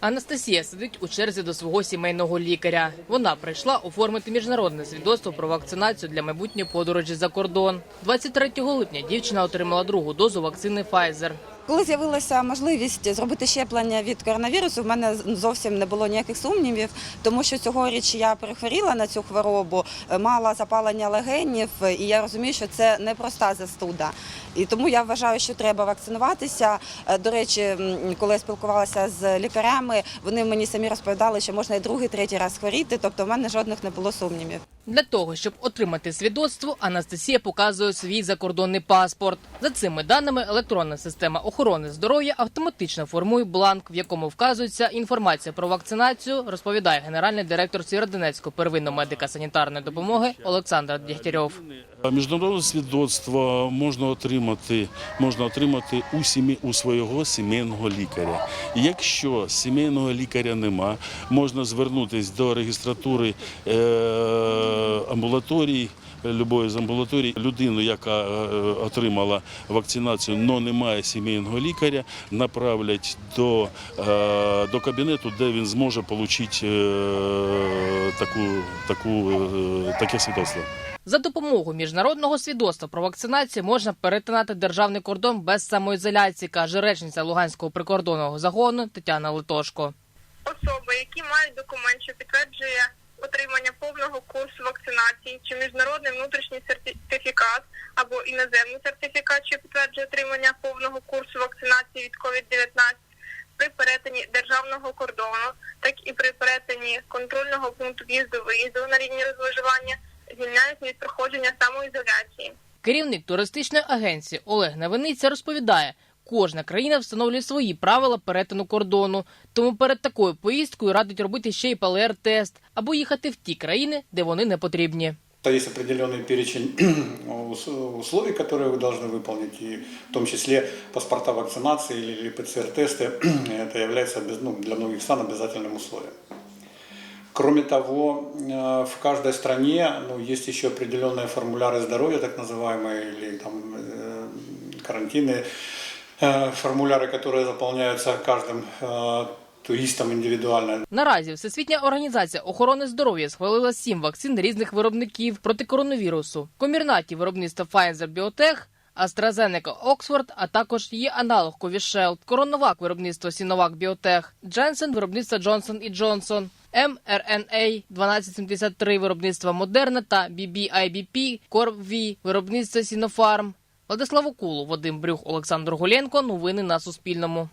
Анастасія сидить у черзі до свого сімейного лікаря. Вона прийшла оформити міжнародне свідоцтво про вакцинацію для майбутньої подорожі за кордон. 23 липня дівчина отримала другу дозу вакцини Pfizer. Коли з'явилася можливість зробити щеплення від коронавірусу, в мене зовсім не було ніяких сумнівів, тому що цьогоріч я перехворіла на цю хворобу, е, мала запалення легенів, і я розумію, що це непроста застуда. І тому я вважаю, що треба вакцинуватися. Е, До речі, коли я спілкувалася з лікарями, вони мені самі розповідали, що можна і другий, третій раз хворіти, тобто в мене жодних не було сумнівів. Для того, щоб отримати свідоцтво, Анастасія показує свій закордонний паспорт. За цими даними, електронна система охорони здоров'я автоматично формує бланк, в якому вказується інформація про вакцинацію, розповідає генеральний директор Сєвєродонецького первинної медико-санітарної допомоги Олександр Дєгтярьов. Міжнародне свідоцтво можна отримати, можна отримати у сім'ї у свого сімейного лікаря. Якщо сімейного лікаря нема, можна звернутися до реєстратури е, амбулаторій. Любої з амбулаторій людину, яка е, отримала вакцинацію, але не має сімейного лікаря, направлять до, е, до кабінету, де він зможе отримати е, таку, таку, е, таке свідоцтво. За допомогою міжнародного свідоцтва про вакцинацію можна перетинати державний кордон без самоізоляції, каже речниця Луганського прикордонного загону Тетяна Литошко. особи, які мають документ, що підтверджує отримання повного курсу вакцинації, чи міжнародний внутрішній сертифікат або іноземний сертифікат, що підтверджує отримання повного курсу вакцинації від COVID-19 при перетині державного кордону, так і при перетині контрольного пункту в'їзду-виїзду на рівні розмежування, звільняють від проходження самоізоляції. Керівник туристичної агенції Олег Невиниця розповідає, кожна країна встановлює свої правила перетину кордону. Тому перед такою поїздкою радить робити ще й ПЛР-тест або їхати в ті країни, де вони не потрібні. То Есть определенный перечень ус- условий, которые вы должны выполнить, и в том числе паспорта вакцинации или, или ПЦР-тесты. Это является обяз- ну, для многих стран обязательным условием. Кроме того, э, в каждой стране ну, есть еще определенные формуляры здоровья, так называемые, или там, э, карантинные э, формуляры, которые заполняются каждым э, туристом индивидуально. Наразі Всесвітня організація охорони здоров'я схвалила сім вакцин різних виробників проти коронавірусу. Комірнаті виробництва Pfizer Biotech, AstraZeneca Oxford, а також її аналог Covishield, Коронавак виробництва Sinovac Biotech, Janssen виробництва Johnson Johnson, mRNA 1273 виробництва Moderna та BBIBP CorV виробництва Sinopharm. Владислав Окулу, Вадим Брюх, Олександр Голенко. Новини на Суспільному.